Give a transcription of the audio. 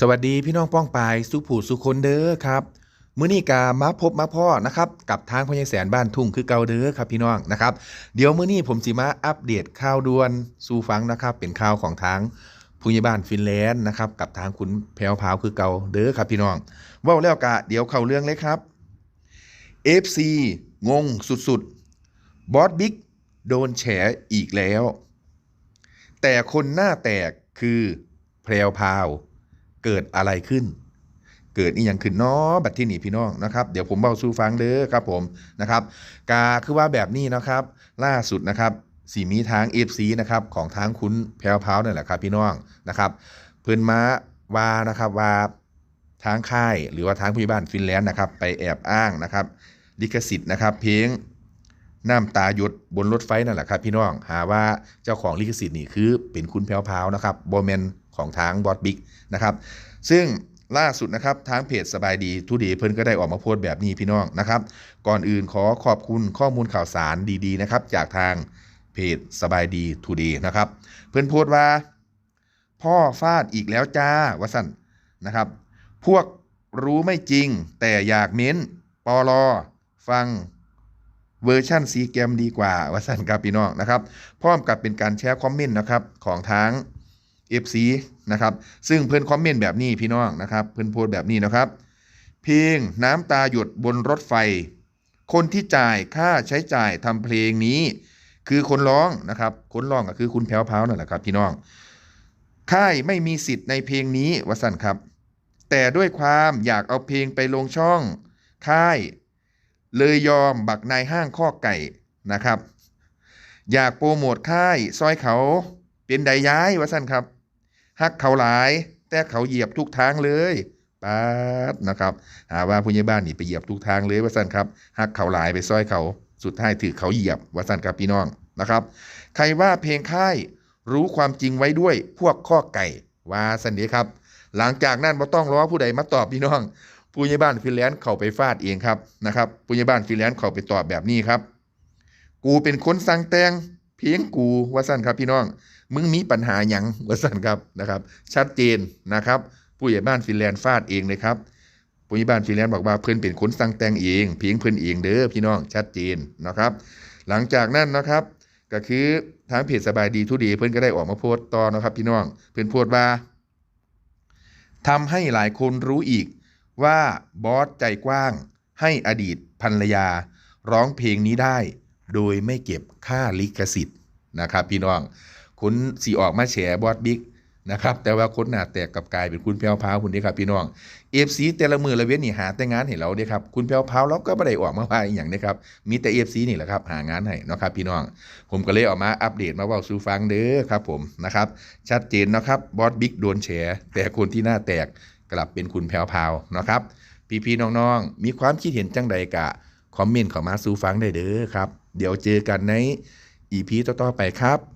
สวัสดีพี่น้องป้องปายสุผูสุคนเด้อครับมื้อนี้กามาพบมาพ่อนะครับกับทางพญแสนบ้านทุ่งคือเก่าเด้อครับพี่น้องนะครับ เดี๋ยวมื้อนี้ผมสิมาอัปเดตข่าวด่วนสู่ฟังนะครับ เป็นข่าวของทางผู้ใหญ่บ้านฟินแลนด์นะครับกับทางคุณแพรวพาวคือเก่าเด้อครับพี่น้องว้าแล้วกะเดี๋ยวเข้าเรื่องเลยครับ FC งงสุดๆบอสบิ๊กโดนแฉอีกแล้ว แต่คนหน้าแตกคือแพรวพาว เกิดอะไรขึ้น เกิดอีหยังขึ้นเนาะบัดที่นี่พี่น้องนะครับ เดี๋ยวผมเบาสู่ฟังเด้อครับผมนะครับ กาคือว่าแบบนี้นะครับ ล่าสุดนะครับสีมีทาง FC นะครับของทางคุณแพรวพาวนั่นแหละครับพี่น้องนะครับ เพิ่นมาว่านะครับว่าทางค่ายหรือว่าทางผู้ใหญ่บ้านฟินแลนด์นะครับ ไปแอบอ้างนะครับลิขสิทธิ์นะครับ เพลงน้ำตาหยดบนรถไฟนั่นแหละครับพี่น้องหาว่าเจ้าของลิขสิทธิ์นี่คือเป็นคุณแพรวพาวนะครับโบแมน ของทางบอสบิ๊กนะครับ ซึ่งล่าสุดนะครับทางเพจสบายดีทุดีเพิ่นก็ได้ออกมาโพสต์แบบนี้พี่น้องนะครับ ก่อนอื่นขอขอบคุณข้อมูลข่าวสารดีๆนะครับ จากทางเพจสบายดีทูดีนะครับ เพิ่นโพสต์ว่า พ่อฟาดอีกแล้วจ้าวสันนะครับ พวกรู้ไม่จริง แต่อยากเม้นปอลอฟังเวอร์ชั่นซีเกมดีกว่าวสันครับพี่น้องนะครับพร้อมกับเป็นการแชร์คอมเมนต์นะครับของทาง FC นะครับ ซึ่งเพื่อนคอมเมนต์แบบนี้พี่น้องนะครับ เพื่อนโพสแบบนี้นะครับ เพลงน้ำตาหยดบนรถไฟ คนที่จ่ายค่าใช้จ่ายทำเพลงนี้ คือคนร้องนะครับ คนร้องก็คือคุณแพ้วพาวนั่นแหละครับพี่น้อง ค่ายไม่มีสิทธิ์ในเพลงนี้วสันครับ แต่ด้วยความอยากเอาเพลงไปลงช่อง ค่าย เลยยอมบักนายห้างข้อไก่นะครับ อยากโปรโมทค่ายซอยเขาเป็นใดย้ายวะสันครับ ฮักเขาหลาย แต่เขาเหยียบทุกทางเลยป๊าดนะครับ หาว่าผู้ใหญ่บ้านนี่ไปเหยียบทุกทางเลยวะสั้นครับฮักเขาหลายไปซอยเขาสุดท้ายถือเขาเหยียบวะสั้นครับพี่น้องนะครับ ใครว่าเพลงค่ายรู้ความจริงไว้ด้วยพวกข้อไก่ว่าสันเดีครับ หลังจากนั้นบ่ต้องรอผู้ใดมาตอบพี่น้องผู้ใหญ่บ้านฟินแลนด์เขาไปฟาดเองครับนะครับผู้ใหญ่บ้านฟินแลนด์เขาไปตอบแบบนี้ครับ กูเป็นคนสั่งแต่งเพียงกูว่าสั้นครับพี่น้อง มึงมีปัญหาหยังวสันครับนะครับ ชัดเจนนะครับ ผู้ใหญ่บ้านฟินแลนด์ฟาดเองเลยครับผู้ใหญ่บ้านฟินแลนด์บอกว่าเพื่อนเป็นคนสั่งแต่งเองเพียงเพื่อนเองเด้อพี่น้องชัดเจนนะครับ หลังจากนั้นนะครับ ก็คือทางเพจสบายดีทุดีเพื่อนก็ได้ออกมาโพสต์ต่อนะครับ พี่น้องเพื่อนโพสต์ว่าทำให้หลายคนรู้อีกว่าบอสใจกว้างให้อดีตภรรยา ร้องเพลงนี้ได้ โดยไม่เก็บค่าลิขสิทธิ์นะครับ พี่น้อง คุณสีออกมาแฉบอสบิ๊กนะครับแต่ว่าคนหน้าแตกกับกายเป็นคุณแพ้วพาวคุณนี่ครับพี่น้องเอฟซีแต่ละมือละเว้นนี่หาแต่งานให้เราเด้ครับคุณแพ้วพาวเราก็ไม่ได้ออกมาว่าอย่างนี้ครับมีแต่เอฟซีนี่แหละครับหางานให้นะครับพี่น้อง ผมก็เลยออกมาอัปเดตมาว่าสู่ฟังเด้อครับผมนะครับชัดเจนนะครับบอสบิ๊กโดนแฉแต่คนที่หน้าแตกกลับเป็นคุณแพรวพาวนะครับ พี่ๆน้องๆ มีความคิดเห็นจังใดกะ คอมเมนต์เข้ามาสู่ฟังได้เด้อครับ เดี๋ยวเจอกันในอีพีต่อๆไปครับ